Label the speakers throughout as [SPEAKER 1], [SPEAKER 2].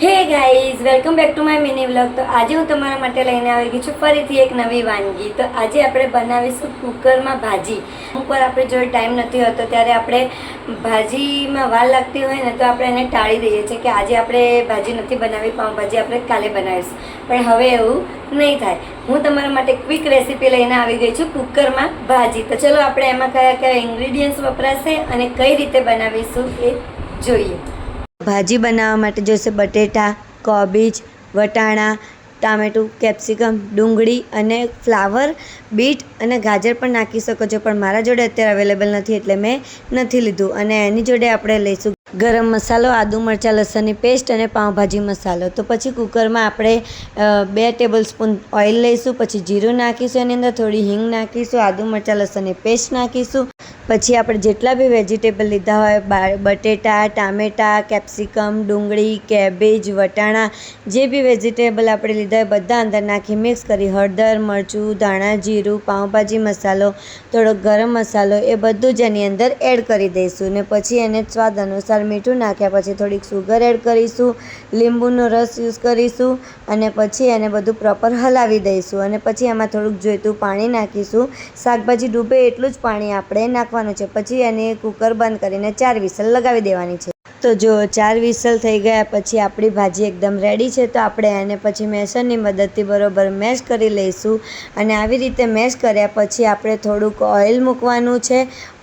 [SPEAKER 1] Hey guys, welcome back to my mini vlog. તો આજે હું તમારા માટે લઈને આવી ગઈ છું ફરીથી એક નવી વાનગી. તો આજે આપણે બનાવીશું કુકરમાં ભાજી. ઉપર આપણે જો ટાઈમ નથી હોતો ત્યારે આપણે ભાજીમાં વાર લાગતી હોય ને તો આપણે એને ટાળી દઈએ છીએ કે આજે આપણે ભાજી નથી બનાવી, પાઉંભાજી આપણે કાલે બનાવીશું. પણ હવે એવું નહીં થાય. હું તમારા માટે ક્વિક રેસીપી લઈને આવી ગઈ છું કુકરમાં ભાજી. તો ચલો આપણે એમાં કયા કયા ઇન્ગ્રીડિયન્ટ્સ વપરાશે અને કઈ રીતે બનાવીશું એ જોઈએ. ભાજી બનાવવા માટે જોઈશે બટેટા, કોબીજ, વટાણા, ટામેટું, કેપ્સિકમ, ડુંગળી અને ફ્લાવર, બીટ અને ગાજર પણ નાખી શકો છો. પણ મારા જોડે અત્યારે અવેલેબલ નથી એટલે મેં નથી લીધું. અને એની જોડે આપણે લઈશું ગરમ મસાલો, આદુ મરચાં, લસણની પેસ્ટ અને પાઉંભાજી મસાલો. તો પછી કુકરમાં આપણે બે ટેબલ સ્પૂન ઓઇલ લઈશું, પછી જીરું નાખીશું એની અંદર, થોડી હિંગ નાખીશું, આદુ મરચાં, લસણની પેસ્ટ નાખીશું પછી આપણે જેટલા બી વેજીટેબલ લીધા હોય બટેટા, ટામેટાં, કેપ્સિકમ, ડુંગળી, કેબેજ, વટાણા, જે બી વેજીટેબલ આપણે લીધા હોય, બધા અંદર નાખી મિક્સ કરી, હળદર, મરચું, ધાણા, જીરું, પાઉંભાજી મસાલો, થોડો ગરમ મસાલો, એ બધું જ એની અંદર એડ કરી દઈશું. ને પછી એને સ્વાદ અનુસાર મીઠું નાખ્યા પછી થોડીક સુગર એડ કરીશું, લીંબુનો રસ યુઝ કરીશું, અને પછી એને બધું પ્રોપર હલાવી દઈશું. અને પછી એમાં થોડુંક જોઈતું પાણી નાખીશું. શાકભાજી ડૂબે એટલું જ પાણી આપણે નાખવાનું છે. પછી એને કુકર બંધ કરીને ચાર વિસલ લગાવી દેવાની છે. તો જો ચાર વિસલ થઈ ગયા, પછી આપણી ભાજી એકદમ રેડી છે, તો આપણે એને પછી મેસરની મદદથી બરોબર મેશ કરી લઈશું. અને આવી રીતે મેશ કર્યા પછી આપણે થોડુંક ઓઇલ મૂકવાનું છે.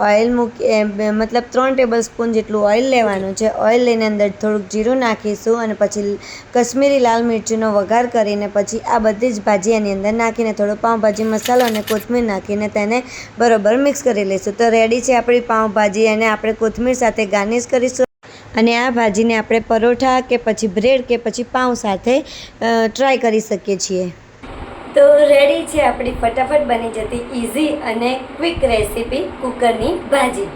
[SPEAKER 1] ઓઇલ મૂકી મતલબ ત્રણ ટેબલ સ્પૂન જેટલું ઓઇલ લેવાનું છે. ઓઇલ લઈને અંદર થોડુંક જીરું નાખીશું અને પછી કશ્મીરી લાલ મિરચીનો વઘાર કરીને પછી આ બધી જ ભાજી એની અંદર નાખીને થોડો પાઉંભાજી મસાલો અને કોથમીર નાખીને તેને બરોબર મિક્સ કરી લઈશું. તો રેડી છે આપણી પાઉંભાજી અને આપણે કોથમીર સાથે ગાર્નિશ કરીશું. અને આ ભાજીને આપણે પરોઠા કે પછી બ્રેડ કે પછી પાઉં સાથે ટ્રાય કરી શકીએ છીએ. તો રેડી છે આપણી ફટાફટ બની જતી ઇઝી અને ક્વિક રેસીપી કુકરની ભાજી.